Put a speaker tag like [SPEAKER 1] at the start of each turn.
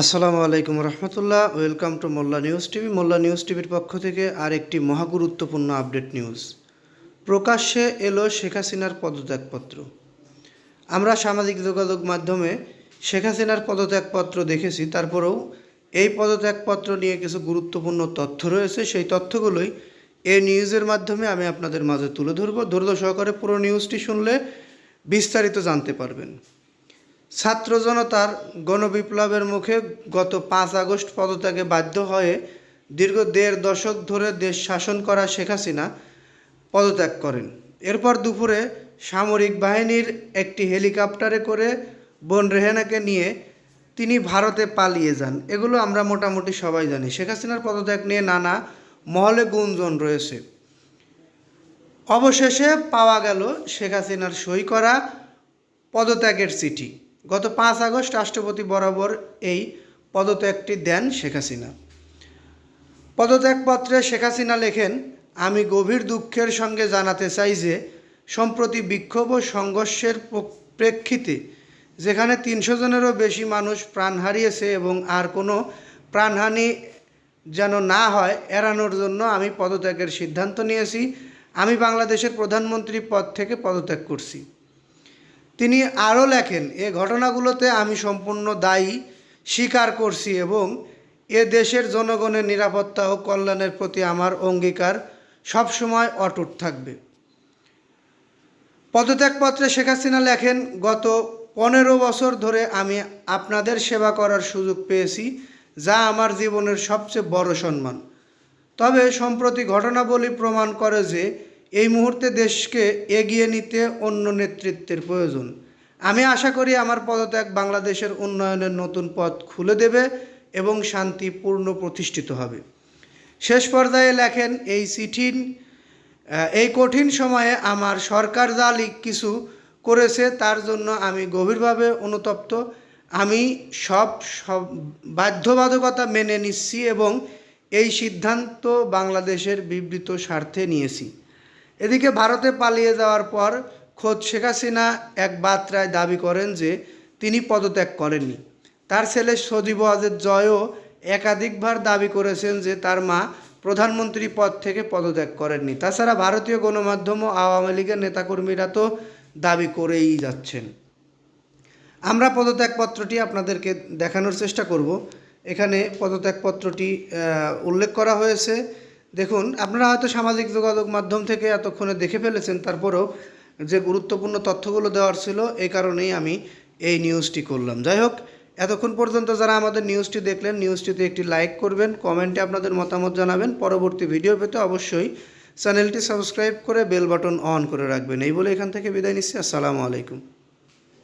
[SPEAKER 1] আসসালামু আলাইকুম রহমতুল্লাহ। Welcome to Molla news TV. Molla news টিভির পক্ষ থেকে আর একটি মহাগুরুত্বপূর্ণ আপডেট নিউজ। প্রকাশ্যে এলো শেখ হাসিনার পদত্যাগপত্র। আমরা সামাজিক যোগাযোগ মাধ্যমে শেখ হাসিনার পদত্যাগপত্র দেখেছি, তারপরেও এই পদত্যাগপত্র নিয়ে কিছু গুরুত্বপূর্ণ তথ্য রয়েছে। সেই তথ্যগুলোই এই নিউজের মাধ্যমে আমি আপনাদের মাঝে তুলে ধরবো। ধৈর্য সহকারে পুরো নিউজটি শুনলে বিস্তারিত জানতে পারবেন। ছাত্র জনতার গণবিপ্লবের মুখে গত পাঁচ আগস্ট পদত্যাগে বাধ্য হয়ে দীর্ঘ দেড় দশক ধরে দেশ শাসন করা শেখ হাসিনা পদত্যাগ করেন। এরপর দুপুরে সামরিক বাহিনীর একটি হেলিকপ্টারে করে বোন রেহেনাকে নিয়ে তিনি ভারতে পালিয়ে যান। এগুলো আমরা মোটামুটি সবাই জানি। শেখ হাসিনার পদত্যাগ নিয়ে নানা মহলে গুঞ্জন রয়েছে। অবশেষে পাওয়া গেল শেখ হাসিনার সই করা পদত্যাগের চিঠি। গত পাঁচ আগস্ট রাষ্ট্রপতি বরাবর এই পদত্যাগটি দেন শেখ হাসিনা। পদত্যাগপত্রে শেখ হাসিনা লেখেন, আমি গভীর দুঃখের সঙ্গে জানাতে চাই যে, সম্প্রতি বিক্ষোভ ও সংঘর্ষের প্রেক্ষিতে যেখানে তিনশো জনেরও বেশি মানুষ প্রাণ হারিয়েছে এবং আর কোনো প্রাণহানি যেন না হয়, এড়ানোর জন্য আমি পদত্যাগের সিদ্ধান্ত নিয়েছি। আমি বাংলাদেশের প্রধানমন্ত্রী পদ থেকে পদত্যাগ করছি। তিনি আরও লেখেন, এ ঘটনাগুলোতে আমি সম্পূর্ণ দায়ী, স্বীকার করছি এবং এ দেশের জনগণের নিরাপত্তা ও কল্যাণের প্রতি আমার অঙ্গীকার সবসময় অটুট থাকবে। পদত্যাগপত্রে শেখ হাসিনা লেখেন, গত পনেরো বছর ধরে আমি আপনাদের সেবা করার সুযোগ পেয়েছি, যা আমার জীবনের সবচেয়ে বড় সম্মান। তবে সম্প্রতি ঘটনাবলী প্রমাণ করে যে এই মুহূর্তে দেশকে এগিয়ে নিতে অন্য নেতৃত্বের প্রয়োজন। আমি আশা করি আমার পদত্যাগ বাংলাদেশের উন্নয়নের নতুন পথ খুলে দেবে এবং শান্তি পূর্ণ প্রতিষ্ঠিত হবে। শেষ পর্যায়ে লেখেন এই চিঠি আহ, এই কঠিন সময়ে আমার সরকার যা কিছু করেছে তার জন্য আমি গভীরভাবে অনুতপ্ত। আমি সব সব বাধ্যবাধকতা মেনে নিচ্ছি এবং এই সিদ্ধান্ত বাংলাদেশের বিবৃত স্বার্থে নিয়েছি। এদিকে ভারতে পালিয়ে যাওয়ার পর খোদ শেখ হাসিনা এক বার্তায় দাবি করেন যে তিনি পদত্যাগ করেননি। তার ছেলে সজীব আজের জয়ও একাধিকবার দাবি করেছেন যে তার মা প্রধানমন্ত্রী পদ থেকে পদত্যাগ করেননি। তাছাড়া ভারতীয় গণমাধ্যম ও আওয়ামী লীগের নেতাকর্মীরা তো দাবি করেই যাচ্ছেন। আমরা পদত্যাগপত্রটি আপনাদেরকে দেখানোর চেষ্টা করব। এখানে পদত্যাগপত্রটি উল্লেখ করা হয়েছে। দেখুন, আপনারা হয়তো সামাজিক যোগাযোগ মাধ্যম থেকে এতক্ষণে দেখে ফেলেছেন, তারপরও যে গুরুত্বপূর্ণ তথ্যগুলো দেওয়ার ছিল এই কারণেই আমি এই নিউজটি করলাম। যাই হোক, এতক্ষণ পর্যন্ত যারা আমাদের নিউজটি দেখলেন, নিউজটিতে একটি লাইক করবেন, কমেন্টে আপনাদের মতামত জানাবেন, পরবর্তী ভিডিও পেতে অবশ্যই চ্যানেলটি সাবস্ক্রাইব করে বেল বাটন অন করে রাখবেন। এই বলে এখান থেকে বিদায় নিচ্ছি, আসসালামু আলাইকুম।